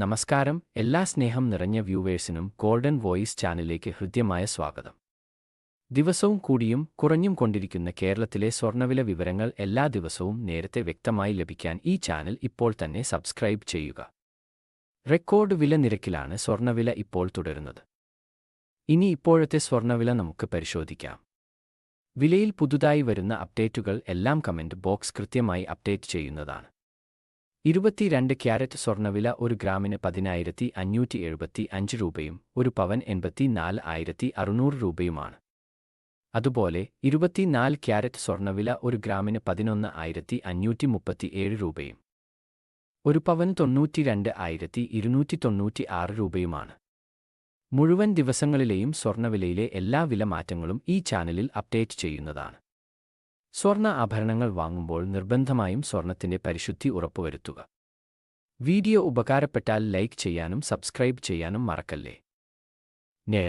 നമസ്കാരം. എല്ലാ സ്നേഹം നിറഞ്ഞ വ്യൂവേഴ്സിനും ഗോൾഡൻ വോയിസ് ചാനലിലേക്ക് ഹൃദ്യമായ സ്വാഗതം. ദിവസവും കൂടിയും കുറഞ്ഞും കൊണ്ടിരിക്കുന്ന കേരളത്തിലെ സ്വർണവില വിവരങ്ങൾ എല്ലാ ദിവസവും നേരത്തെ വ്യക്തമായി ലഭിക്കാൻ ഈ ചാനൽ ഇപ്പോൾ തന്നെ സബ്സ്ക്രൈബ് ചെയ്യുക. റെക്കോർഡ് വില നിരക്കിലാണ് സ്വർണവില ഇപ്പോൾ തുടരുന്നത്. ഇനി ഇപ്പോഴത്തെ സ്വർണവില നമുക്ക് പരിശോധിക്കാം. വിലയിൽ പുതുതായി വരുന്ന അപ്ഡേറ്റുകൾ എല്ലാം കമന്റ് ബോക്സ് കൃത്യമായി അപ്ഡേറ്റ് ചെയ്യുന്നതാണ്. ഇരുപത്തിരണ്ട് ക്യാരറ്റ് സ്വർണവില ഒരു ഗ്രാമിന് പതിനായിരത്തി അഞ്ഞൂറ്റി എഴുപത്തി അഞ്ച് രൂപയും ഒരു പവൻ എൺപത്തിനാല് ആയിരത്തി അറുന്നൂറ് രൂപയുമാണ്. അതുപോലെ ഇരുപത്തിനാല് ക്യാരറ്റ് സ്വർണവില ഒരു ഗ്രാമിന് പതിനൊന്ന് ആയിരത്തി അഞ്ഞൂറ്റി മുപ്പത്തിയേഴ് രൂപയും ഒരു പവൻ തൊണ്ണൂറ്റിരണ്ട് ആയിരത്തി ഇരുന്നൂറ്റി തൊണ്ണൂറ്റി ആറ് രൂപയുമാണ്. മുഴുവൻ ദിവസങ്ങളിലെയും സ്വർണവിലയിലെ എല്ലാ വില മാറ്റങ്ങളും ഈ ചാനലിൽ അപ്ഡേറ്റ് ചെയ്യുന്നതാണ്. സ്വർണ ആഭരണങ്ങൾ വാങ്ങുമ്പോൾ നിർബന്ധമായും സ്വർണത്തിന്റെ പരിശുദ്ധി ഉറപ്പുവരുത്തുക. വീഡിയോ ഉപകാരപ്പെട്ടാൽ ലൈക്ക് ചെയ്യാനും സബ്സ്ക്രൈബ് ചെയ്യാനും മറക്കല്ലേ? നേ